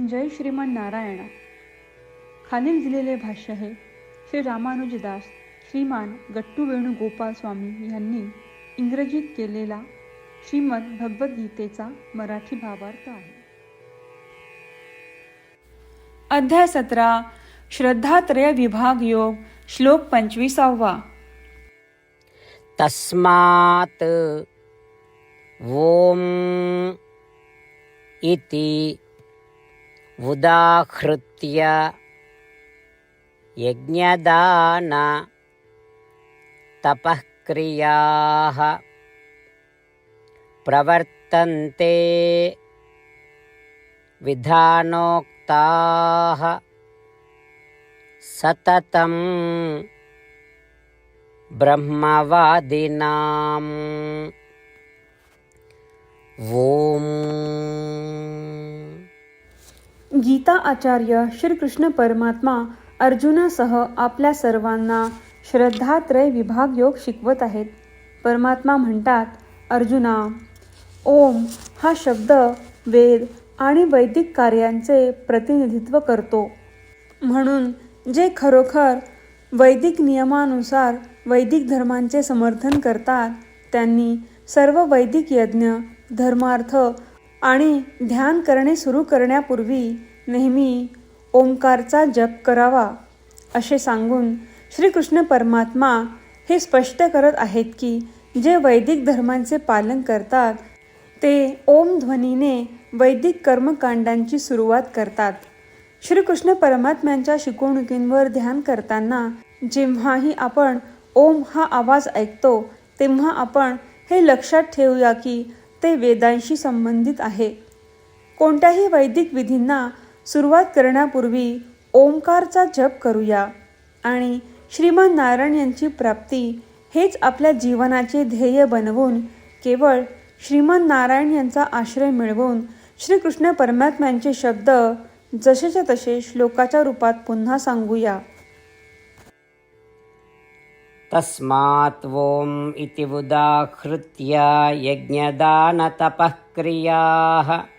जय श्रीमान नारायणा. खालील दिलेले भाष्य हे श्री रामानुजदास श्रीमान गट्टू वेणुगोपाल स्वामी यांनी इंग्रजीत केलेला श्रीमद भगवद्गीतेचा मराठी भावार्थ आहे. अध्याय सतरा श्रद्धात्रय विभाग योग श्लोक पंचवीसावा. तस्मात् ओम इति उदाहृत्य यज्ञदान तपःक्रियाः प्रवर्तन्ते विधानोक्ताः सततं ब्रह्मवादिनाम्। ॐ गीता आचार्य श्रीकृष्ण परमात्मा अर्जुनासह आपल्या सर्वांना श्रद्धात्रय विभाग योग शिकवत आहेत. परमात्मा म्हणतात अर्जुना ओम हा शब्द वेद आणि वैदिक कार्यांचे प्रतिनिधित्व करतो. म्हणून जे खरोखर वैदिक नियमानुसार वैदिक धर्मांचे समर्थन करतात त्यांनी सर्व वैदिक यज्ञ धर्मार्थ आणि ध्यान करणे सुरू करण्यापूर्वी नेहमी ओंकारचा जप करावा असे सांगून श्रीकृष्ण परमात्मा हे स्पष्ट करत आहेत की जे वैदिक धर्मांचे पालन करतात ते ओम ध्वनीने वैदिक कर्मकांडांची सुरुवात करतात. श्रीकृष्ण परमात्म्यांच्या शिकवणुकींवर ध्यान करताना जेव्हाही आपण ओम हा आवाज ऐकतो तेव्हा आपण हे लक्षात ठेवूया की ते वेदांशी संबंधित आहे. कोणत्याही वैदिक विधींना सुरुवात करण्यापूर्वी ओंकारचा जप करूया आणि श्रीमान नारायण यांची प्राप्ती हेच आपल्या जीवनाचे ध्येय बनवून केवळ श्रीमान नारायण यांचा आश्रय मिळवून श्रीकृष्ण परमात्म्यांचे शब्द जसेच्या तसे श्लोकाच्या रूपात पुन्हा सांगूया. तस्मात् ॐ इति उदाहृत्य यज्ञदानतपःक्रियाः।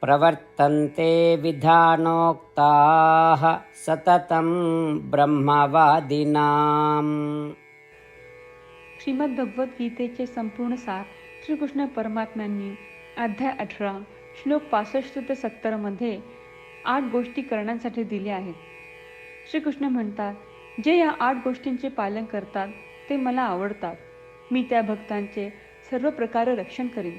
प्रवर्तन्ते विधानोक्ताः सततं ब्रह्मवादिनाम्। श्रीमद्भगवद्गीतेचे संपूर्ण सार श्रीकृष्ण परमात्म्यांनी अध्याय अठरा श्लोक पासष्ट ते सत्तरमध्ये आठ गोष्टी करण्यासाठी दिल्या आहेत. श्रीकृष्ण म्हणतात जे या आठ गोष्टींचे पालन करतात ते मला आवडतात. मी त्या भक्तांचे सर्व प्रकारे रक्षण करीन.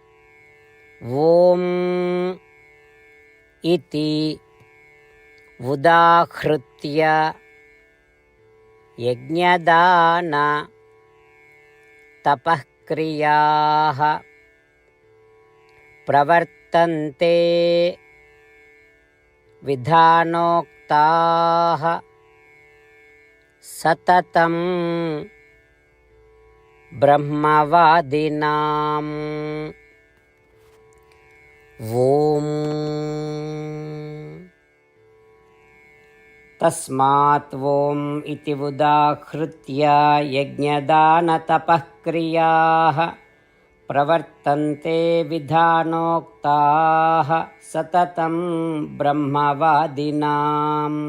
ॐ इति उदाहृत्य यज्ञदान तपःक्रियाः प्रवर्तन्ते विधानोक्ताः सततं ब्रह्मवादिनाम् ॐ तस्मात् ॐ इति उदाहृत्य यज्ञदानतपःक्रियाः प्रवर्तन्ते विधानोक्ताः सततं ब्रह्मवादिनाम्